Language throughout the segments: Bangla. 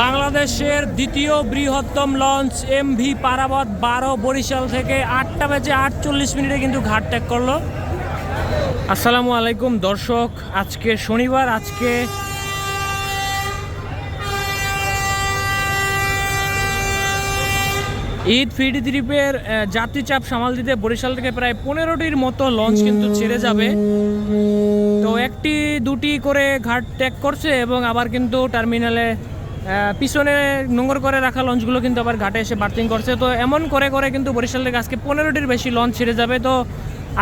বাংলাদেশের দ্বিতীয় বৃহত্তম লঞ্চ এম ভি পারাবত বারো বরিশাল থেকে আটটা বেজে আটচল্লিশ মিনিটে কিন্তু ঘাট ত্যাগ করল। আসসালামু আলাইকুম দর্শক আজকে শনিবার আজকে ঈদ ফিডি আহ, যাত্রী চাপ সামাল দিতে বরিশাল থেকে প্রায় পনেরোটির মতো লঞ্চ কিন্তু ছেড়ে যাবে। তো একটি দুটি করে ঘাট ত্যাগ করছে এবং আবার কিন্তু টার্মিনালে পিছনে নোংর করে রাখা লঞ্চগুলো কিন্তু আবার ঘাটে এসে বার্থিং করছে। তো এমন করে করে কিন্তু বরিশাল থেকে আজকে পনেরোটির বেশি লঞ্চ ছেড়ে যাবে। তো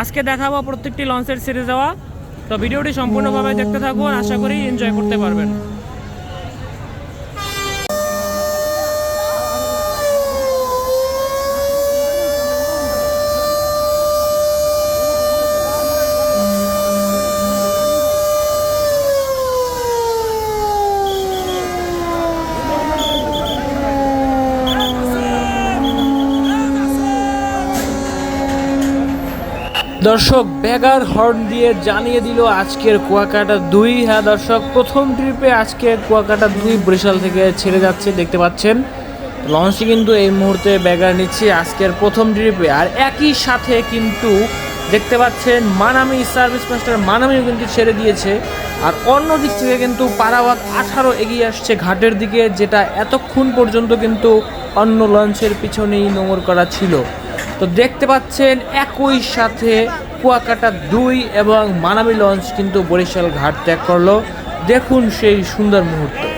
আজকে দেখাবো প্রত্যেকটি লঞ্চের ছেড়ে যাওয়া। তো ভিডিওটি সম্পূর্ণভাবে দেখতে থাকুন। আশা করি এনজয় করতে পারবেন। দর্শক ব্যাগার হর্ন দিয়ে জানিয়ে দিল আজকের কুয়াকাটা দুই। হ্যাঁ দর্শক, প্রথম ট্রিপে আজকে কুয়াকাটা দুই বরিশাল থেকে ছেড়ে যাচ্ছে, দেখতে পাচ্ছেন। লঞ্চটি কিন্তু এই মুহূর্তে ব্যাগার নিচ্ছে আজকের প্রথম ট্রিপে আর একই সাথে কিন্তু দেখতে পাচ্ছেন, মানামি সার্ভিস মাস্টার মানামিও কিন্তু ছেড়ে দিয়েছে। আর অন্য দিক থেকে কিন্তু পারাওয়াত আঠারো এগিয়ে আসছে ঘাটের দিকে, যেটা এতক্ষণ পর্যন্ত কিন্তু অন্য লঞ্চের পিছনেই নোংর করা ছিল। তো দেখতে পাচ্ছেন একই সাথে কুয়াকাটা দুই এবং মানামি লঞ্চ কিন্তু বরিশাল ঘাট ত্যাগ করল। দেখুন সেই সুন্দর মুহূর্ত।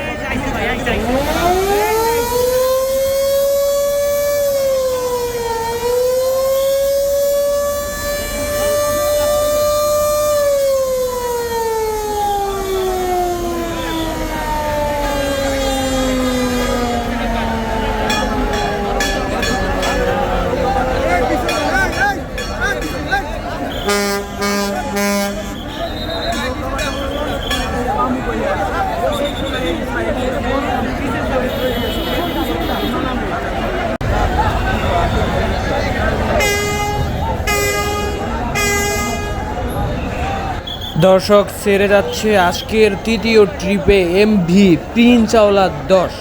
দর্শক, সেরে যাচ্ছে আজকের তৃতীয় ট্রিপে এম ভি তিন চাওলা দশ।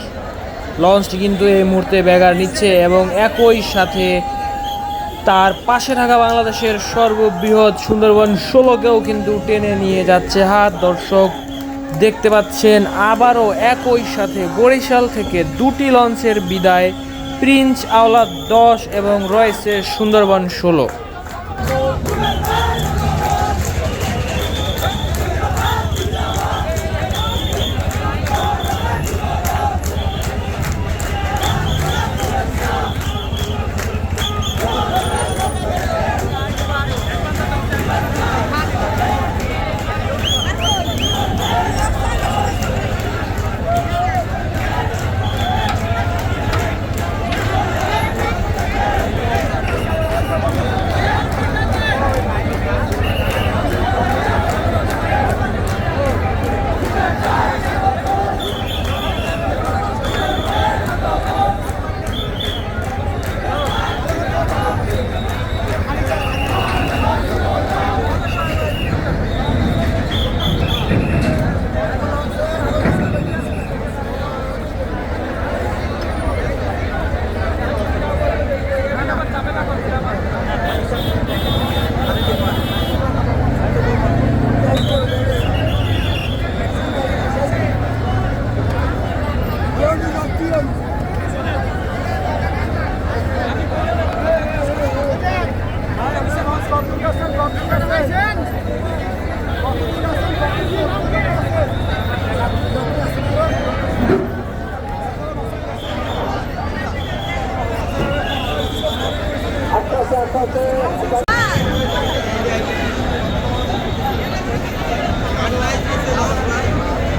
লঞ্চটি কিন্তু এই মুহূর্তে ব্যাগার নিচ্ছে এবং একই সাথে তার পাশে থাকা বাংলাদেশের সর্ববৃহৎ সুন্দরবন ষোলোকেও কিন্তু টেনে নিয়ে যাচ্ছে হাত। দর্শক, দেখতে পাচ্ছেন আবারও একই সাথে বরিশাল থেকে দুটি লঞ্চের বিদায়। প্রিন্স আওলাদ দশ এবং রয়েছে সুন্দরবন ষোলো।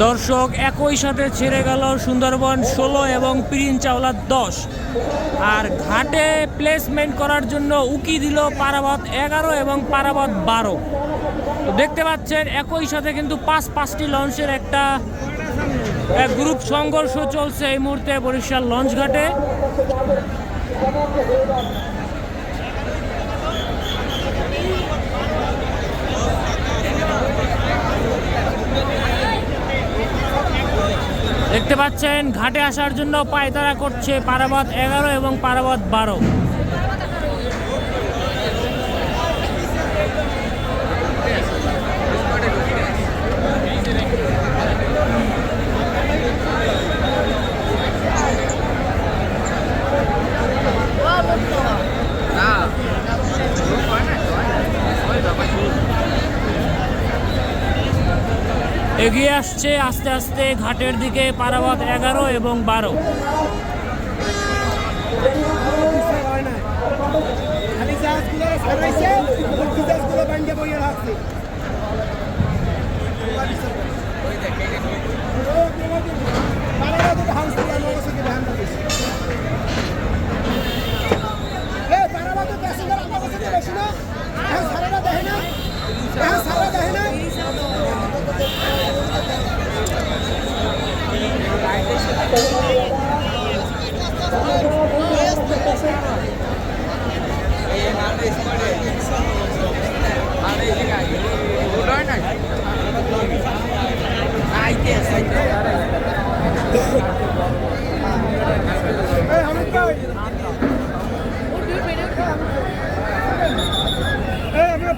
দর্শক, একই সাথে ছেড়ে গেল সুন্দরবন ষোলো এবং পিরিন চাওলা দশ। আর ঘাটে প্লেসমেন্ট করার জন্য উকি দিল পারাবত এগারো এবং পারাবত বারো। দেখতে পাচ্ছেন, একই সাথে কিন্তু পাঁচ পাঁচটি লঞ্চের একটা গ্রুপ সংঘর্ষ চলছে এই মুহূর্তে বরিশাল লঞ্চ ঘাটে। দেখতে পাচ্ছেন ঘাটে আসার জন্য পায়তারা করছে পারাবাদ এগারো এবং পারাবাদ বারো। এগিয়ে আসছে আস্তে আস্তে ঘাটের দিকে পারাবাদ এগারো এবং বারো। খালি জাহাজগুলো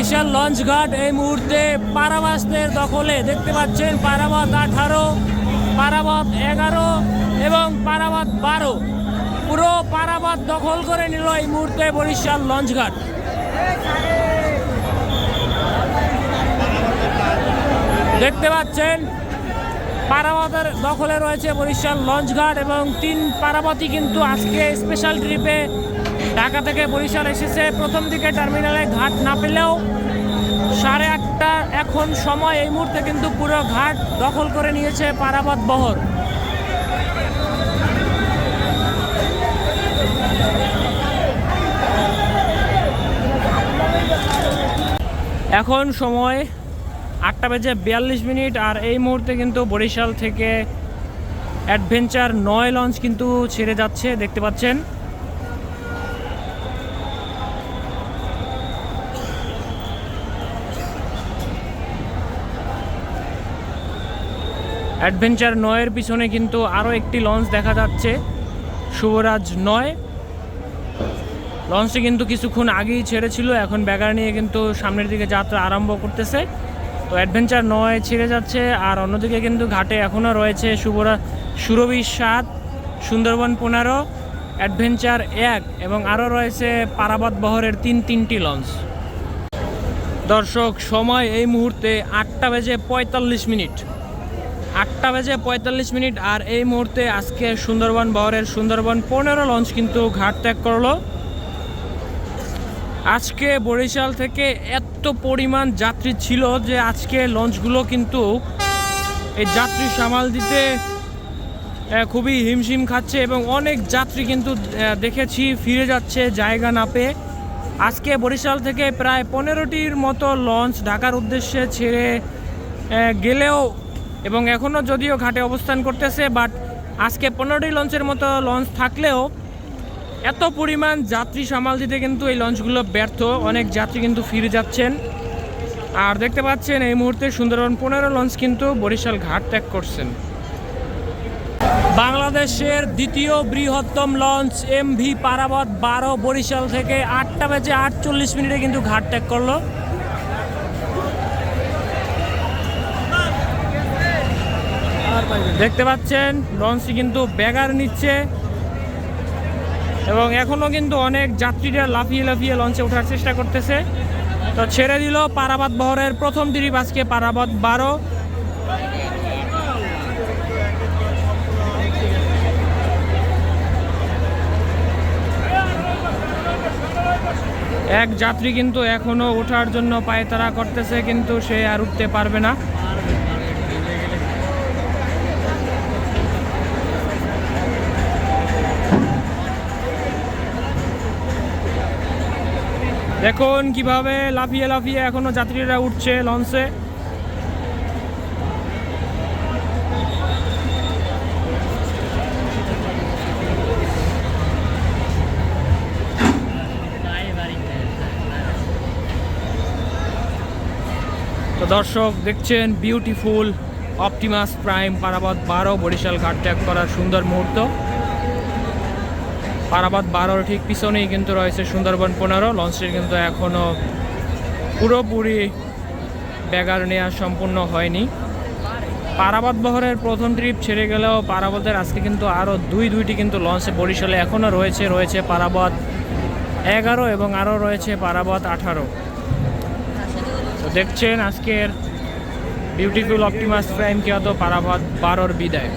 লঞ্চ ঘাট, এই মুহূর্তে পারাবাসদের দখলে দেখতে পাচ্ছেন পারাবাদ আঠারো পারাবাদ এগারো এবং পারাবাদ বারো। পুরো পারাবাদ দখল করে নিল এই মুহূর্তে বরিশাল লঞ্চ ঘাট। দেখতে পাচ্ছেন পারাবাদের দখলে রয়েছে বরিশাল লঞ্চ ঘাট এবং তিন পারাবাতি কিন্তু আজকে স্পেশাল ট্রিপে ঢাকা থেকে বরিশাল এসেছে। প্রথম দিকে টার্মিনালে ঘাট না পেলেও সাড়ে আটটা এখন সময় এই মুহূর্তে কিন্তু পুরো ঘাট দখল করে নিয়েছে পারাবাদ বহর। এখন সময় আটটা বেজে বিয়াল্লিশ মিনিট আর এই মুহূর্তে কিন্তু বরিশাল থেকে অ্যাডভেঞ্চার নয় লঞ্চ কিন্তু ছেড়ে যাচ্ছে, দেখতে পাচ্ছেন। অ্যাডভেঞ্চার নয়ের পিছনে কিন্তু আরও একটি লঞ্চ দেখা যাচ্ছে। শুভরাজ নয়। লঞ্চটি কিন্তু কিছুক্ষণ আগেই ছেড়েছিল, এখন ব্যাগার নিয়ে কিন্তু সামনের দিকে যাত্রা আরম্ভ করতেছে। তো অ্যাডভেঞ্চার নয় ছেড়ে যাচ্ছে, আর অন্যদিকে কিন্তু ঘাটে এখনও রয়েছে শুভরা, সুরভি সাত, সুন্দরবন পনেরো, অ্যাডভেঞ্চার এক, এবং আরও রয়েছে পারাবাদ বহরের তিন, তিনটি লঞ্চ। দর্শক, সময় এই মুহূর্তে আটটা বেজে পঁয়তাল্লিশ মিনিট। আটটা বেজে পঁয়তাল্লিশ মিনিট আর এই মুহূর্তে আজকে সুন্দরবন বহরের সুন্দরবন পনেরো লঞ্চ কিন্তু ঘাট ত্যাগ করল। আজকে বরিশাল থেকে এত পরিমাণ যাত্রী ছিল যে আজকে লঞ্চগুলো কিন্তু এই যাত্রী সামাল দিতে খুবই হিমশিম খাচ্ছে এবং অনেক যাত্রী কিন্তু দেখেছি ফিরে যাচ্ছে জায়গা না পেয়ে। আজকে বরিশাল থেকে প্রায় পনেরোটির মতো লঞ্চ ঢাকার উদ্দেশ্যে ছেড়ে গেলেও এবং এখনও যদিও ঘাটে অবস্থান করতেছে বাট আজকে পনেরোটি লঞ্চের মতো লঞ্চ থাকলেও এত পরিমাণ যাত্রী সামাল দিতে কিন্তু এই লঞ্চগুলো ব্যর্থ। অনেক যাত্রী কিন্তু ফিরে যাচ্ছেন। আর দেখতে পাচ্ছেন, এই মুহূর্তে সুন্দরবন পনেরো লঞ্চ কিন্তু বরিশাল ঘাট ত্যাগ করছেন। বাংলাদেশের দ্বিতীয় বৃহত্তম লঞ্চ এম ভি পারাবত বারো বরিশাল থেকে আটটা বেজে আটচল্লিশ মিনিটে কিন্তু ঘাট ত্যাগ করল। দেখতে পাচ্ছেন, লঞ্চটি কিন্তু ব্যাগার নিচ্ছে। এবং এখনও কিন্তু অনেক যাত্রীরা লাফিয়ে লাফিয়ে লঞ্চে ওঠার চেষ্টা করতেছে। তো ছেড়ে দিল পারাবাদ বহরের প্রথম ট্রিপ আজকে পারাবাদ বারো। এক যাত্রী কিন্তু এখনও ওঠার জন্য পায়তারা করতেছে, কিন্তু সে আর উঠতে পারবে না। দেখুন কীভাবে লাফিয়ে লাফিয়ে এখনও যাত্রীরা উঠছে লঞ্চে। তো দর্শক, দেখছেন বিউটিফুল অপটিমাস প্রাইম পারাবাদ বারো বরিশাল ঘাট ত্যাগ করার সুন্দর মুহূর্ত। পারাবাদ বারোর ঠিক পিছনেই কিন্তু রয়েছে সুন্দরবন পনেরো। লঞ্চটি কিন্তু এখনও পুরোপুরি ব্যাগার নেওয়া সম্পূর্ণ হয়নি। পারাবাদ বহরের প্রথম ট্রিপ ছেড়ে গেলেও পারাবাদের আজকে কিন্তু আরও দুই দুইটি কিন্তু লঞ্চে বরিশালে এখনও রয়েছে রয়েছে পারাবাদ এগারো এবং আরও রয়েছে পারাবাদ আঠারো। তো দেখছেন আজকের বিউটিফুল অপটিমাস প্রাইম কে অত পারাবাদ বারোর বিদায়।